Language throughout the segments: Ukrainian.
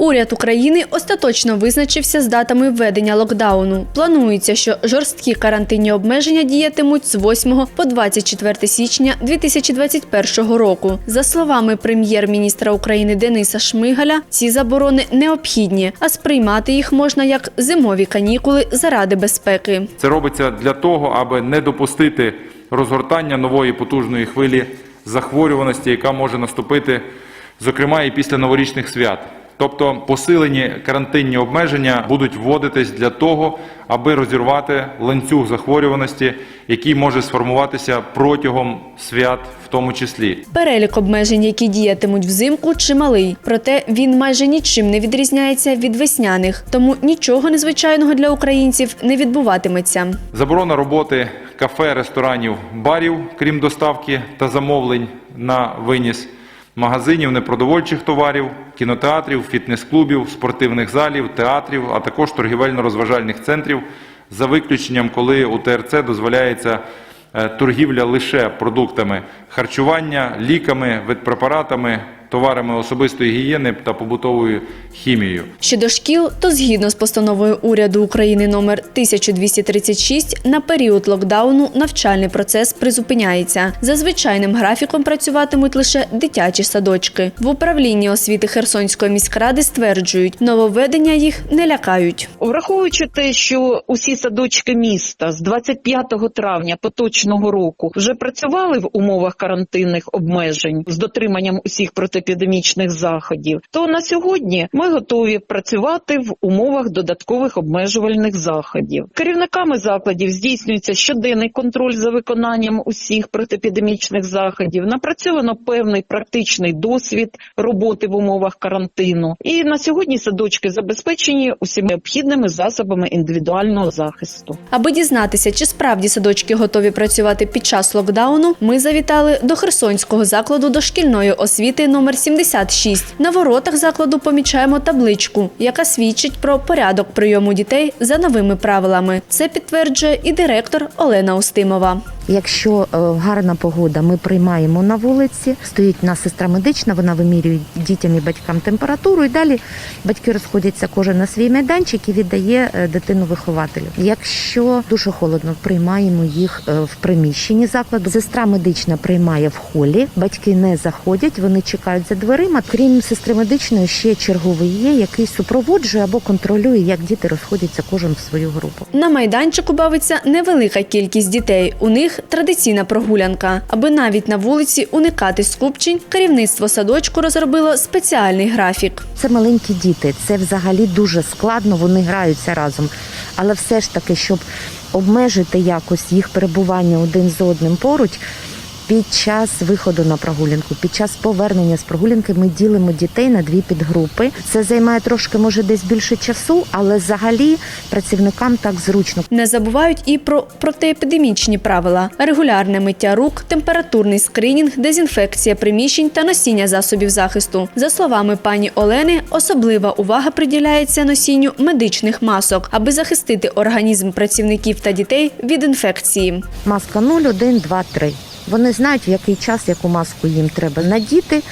Уряд України остаточно визначився з датами введення локдауну. Планується, що жорсткі карантинні обмеження діятимуть з 8 по 24 січня 2021 року. За словами прем'єр-міністра України Дениса Шмигаля, ці заборони необхідні, а сприймати їх можна як зимові канікули заради безпеки. Це робиться для того, аби не допустити розгортання нової потужної хвилі захворюваності, яка може наступити, зокрема і після новорічних свят. Тобто посилені карантинні обмеження будуть вводитись для того, аби розірвати ланцюг захворюваності, який може сформуватися протягом свят, в тому числі. Перелік обмежень, які діятимуть взимку, чималий. Проте він майже нічим не відрізняється від весняних, тому нічого незвичайного для українців не відбуватиметься. Заборона роботи кафе, ресторанів, барів, крім доставки та замовлень на виніс, магазинів непродовольчих товарів, кінотеатрів, фітнес-клубів, спортивних залів, театрів, а також торгівельно-розважальних центрів, за виключенням, коли у ТРЦ дозволяється е, торгівля лише продуктами харчування, ліками, ветпрепаратами, товарами особистої гігієни та побутовою хімією. Щодо шкіл, то згідно з постановою уряду України номер 1236, на період локдауну навчальний процес призупиняється. За звичайним графіком працюватимуть лише дитячі садочки. В управлінні освіти Херсонської міськради стверджують, нововведення їх не лякають. Враховуючи те, що усі садочки міста з 25 травня поточного року вже працювали в умовах карантинних обмежень з дотриманням усіх протиепідемічних заходів, то на сьогодні ми готові працювати в умовах додаткових обмежувальних заходів. Керівниками закладів здійснюється щоденний контроль за виконанням усіх протиепідемічних заходів. Напрацьовано певний практичний досвід роботи в умовах карантину. І на сьогодні садочки забезпечені усіма необхідними засобами індивідуального захисту. Аби дізнатися, чи справді садочки готові працювати під час локдауну, ми завітали до Херсонського закладу дошкільної освіти номер 76. На воротах закладу помічаємо табличку, яка свідчить про порядок прийому дітей за новими правилами. Це підтверджує і директор Олена Устимова. Якщо е, гарна погода, ми приймаємо на вулиці. Стоїть у нас сестра медична, вона вимірює дітям і батькам температуру, і далі батьки розходяться кожен на свій майданчик і віддає е, дитину вихователю. Якщо дуже холодно, приймаємо їх е, в приміщенні закладу. Сестра медична приймає в холі, батьки не заходять, вони чекають за дверима. Крім сестри медичної, ще черговий є, який супроводжує або контролює, як діти розходяться кожен в свою групу. На майданчику бавиться невелика кількість дітей. У них традиційна прогулянка. Аби навіть на вулиці уникати скупчень, керівництво садочку розробило спеціальний графік. Це маленькі діти, це взагалі дуже складно, вони граються разом. Але все ж таки, щоб обмежити якось їх перебування один з одним поруч. Під час виходу на прогулянку, під час повернення з прогулянки ми ділимо дітей на дві підгрупи. Це займає трошки, може, десь більше часу, але взагалі працівникам так зручно. Не забувають і про протиепідемічні правила: регулярне миття рук, температурний скринінг, дезінфекція приміщень та носіння засобів захисту. За словами пані Олени, особлива увага приділяється носінню медичних масок, аби захистити організм працівників та дітей від інфекції. Маска 0, 1, 2, 3. Вони знають, в який час яку маску їм треба надіти.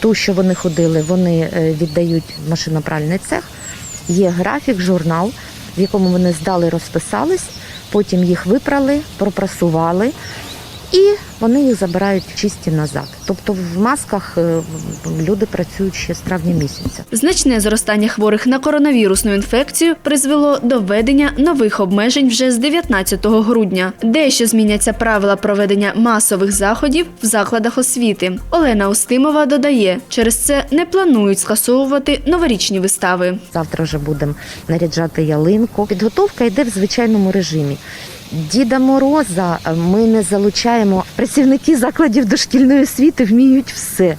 Ту, що вони ходили, вони е, віддають машинопральний цех. Є графік, журнал, в якому вони здали, розписались, потім їх випрали, пропрасували, і вони їх забирають чисті назад. Тобто в масках е, люди працюють ще з травня місяця. Значне зростання хворих на коронавірусну інфекцію призвело до введення нових обмежень вже з 19 грудня. Дещо зміняться правила проведення масових заходів в закладах освіти. Олена Устимова додає, через це не планують скасовувати новорічні вистави. Завтра вже будемо наряджати ялинку. Підготовка йде в звичайному режимі. Діда Мороза ми не залучаємо. Працівники закладів дошкільної освіти вміють все.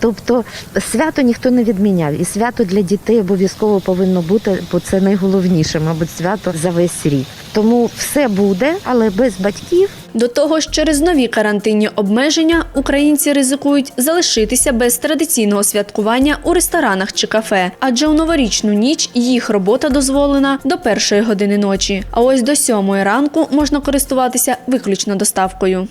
Тобто свято ніхто не відміняв, і свято для дітей обов'язково повинно бути, бо це найголовніше, мабуть, свято за весь рік. Тому все буде, але без батьків До того ж, через нові карантинні обмеження українці ризикують залишитися без традиційного святкування у ресторанах чи кафе, адже у новорічну ніч їх робота дозволена до першої години ночі. А ось до сьомої ранку можна користуватися виключно доставкою.